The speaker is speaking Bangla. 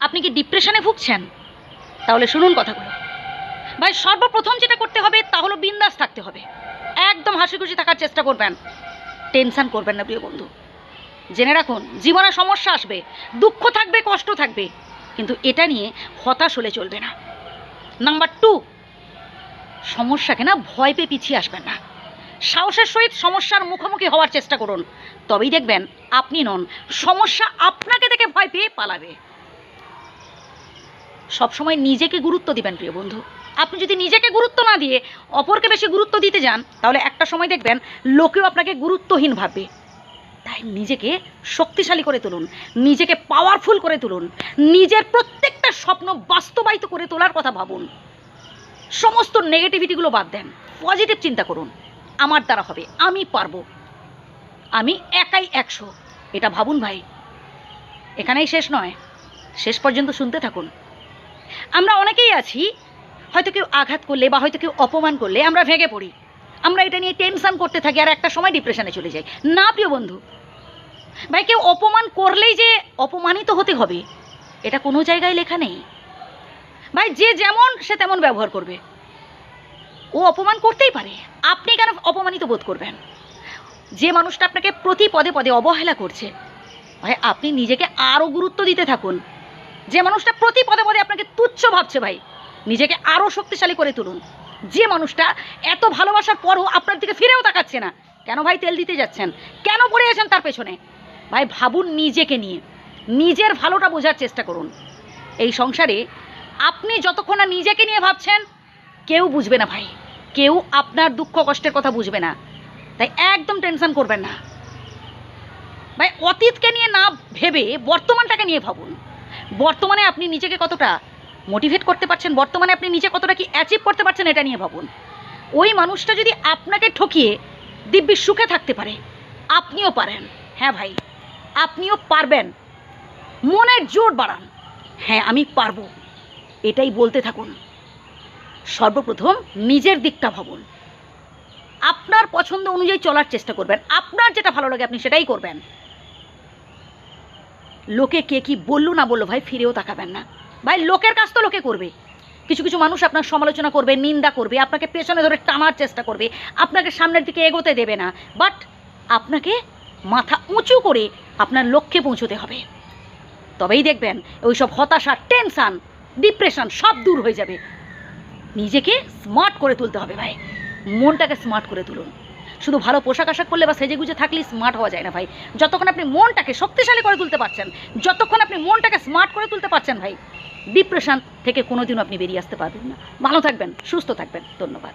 আপনি কি ডিপ্রেশনে ভুগছেন? তাহলে শুনুন কথাগুলো। ভাই, সর্বপ্রথম যেটা করতে হবে, তা হলো বিন্দাস থাকতে হবে। একদম হাসি খুশি থাকার চেষ্টা করবেন। টেনশন করবেন না, প্রিয় বন্ধু। জেনে রাখুন, জীবনে সমস্যা আসবে, দুঃখ থাকবে, কষ্ট থাকবে, কিন্তু এটা নিয়ে হতাশ হলে চলবে না। নাম্বার টু, সমস্যাকে না ভয় পেয়ে পিছিয়ে আসবেন না। সাহসের সহিত সমস্যার মুখোমুখি হওয়ার চেষ্টা করুন। তবেই দেখবেন আপনি নন, সমস্যা আপনাকে দেখে ভয় পেয়ে পালাবে। সবসময় নিজেকে গুরুত্ব দিবেন, প্রিয় বন্ধু। আপনি যদি নিজেকে গুরুত্ব না দিয়ে অপরকে বেশি গুরুত্ব দিতে যান, তাহলে একটা সময় দেখবেন লোকেও আপনাকে গুরুত্বহীন ভাববে। তাই নিজেকে শক্তিশালী করে তুলুন, নিজেকে পাওয়ারফুল করে তুলুন, নিজের প্রত্যেকটা স্বপ্ন বাস্তবায়িত করে তোলার কথা ভাবুন। সমস্ত নেগেটিভিটিগুলো বাদ দেন পজিটিভ চিন্তা করুন, আমার দ্বারা হবে, আমি পারব। আমি একাই একশো, এটা ভাবুন ভাই। এখানেই শেষ নয়, শেষ পর্যন্ত শুনতে থাকুন। আমরা অনেকেই আছি, হয়তো কেউ আঘাত করলে বা হয়তো কেউ অপমান করলে আমরা ভেঙে পড়ি। আমরা এটা নিয়ে টেনশন করতে থাকি আর একটা সময় ডিপ্রেশনে চলে যাই। না, প্রিয় বন্ধু, ভাই, কেউ অপমান করলেই যে অপমানিত হতে হবে, এটা কোনো জায়গায় লেখা নেই। ভাই, যে যেমন, সে তেমন ব্যবহার করবে। ও অপমান করতেই পারে। আপনি কেন অপমানিত বোধ করবেন? যে মানুষটা আপনাকে প্রতি পদে পদে অবহেলা করছে, ভাই, আপনি নিজেকে আরও গুরুত্ব দিতে থাকুন। যে মানুষটা প্রতি পদে পদে আপনাকে তুচ্ছ ভাবছে ভাই, নিজেকে আরও শক্তিশালী করে তুলুন। যে মানুষটা এত ভালোবাসার পরও আপনার দিকে ফিরেও তাকাচ্ছে না, কেন ভাই তেল দিতে যাচ্ছেন? কেন পড়ে আছেন তার পেছনে? ভাই ভাবুন নিজেকে নিয়ে, নিজের ভালোটা বোঝার চেষ্টা করুন। এই সংসারে আপনি যতক্ষণ না নিজেকে নিয়ে ভাবছেন, কেউ বুঝবে না ভাই, কেউ আপনার দুঃখ কষ্টের কথা বুঝবে না। তাই একদম টেনশন করবেন না। ভাই অতীতকে নিয়ে না ভেবে বর্তমানটাকে নিয়ে ভাবুন। বর্তমানে আপনি নিজেকে কতটা মোটিভেট করতে পারছেন, বর্তমানে আপনি নিজে কতটা কি অ্যাচিভ করতে পারছেন এটা নিয়ে ভাবুন। ওই মানুষটা যদি আপনাকে ঠকিয়ে দিব্যি সুখে থাকতে পারে, আপনিও পারেন। হ্যাঁ ভাই, আপনিও পারবেন। মনের জোর বাড়ান। হ্যাঁ আমি পারব। এটাই বলতে থাকুন। সর্বপ্রথম নিজের দিকটা ভাবুন। আপনার পছন্দ অনুযায়ী চলার চেষ্টা করবেন। আপনার যেটা ভালো লাগে আপনি সেটাই করবেন। লোকে কে কি বলল না বলল, ভাই ফিরেও তাকাবেন না। ভাই, লোকের কাজ তো লোকে করবে। কিছু কিছু মানুষ আপনার সমালোচনা করবে, নিন্দা করবে, আপনাকে পেছনে ধরে টানার চেষ্টা করবে, আপনাকে সামনের দিকে এগোতে দেবে না। বাট আপনাকে মাথা উঁচু করে আপনার লক্ষ্যে পৌঁছতে হবে। তবেই দেখবেন ওই সব হতাশা টেনশান ডিপ্রেশন সব দূর হয়ে যাবে। নিজেকে স্মার্ট করে তুলতে হবে, ভাই। মনটাকে স্মার্ট করে তুলুন। শুধু ভালো পোশাক আশাক করলে বা সেজে গুজে থাকলেই স্মার্ট হওয়া যায় না ভাই। যতক্ষণ আপনি মনটাকে শক্তিশালী করে তুলতে পারছেন, যতক্ষণ আপনি মনটাকে স্মার্ট করে তুলতে পারছেন ভাই ডিপ্রেশন থেকে কোনোদিনও আপনি বেরিয়ে আসতে পারবেন না। ভালো থাকবেন, সুস্থ থাকবেন, ধন্যবাদ।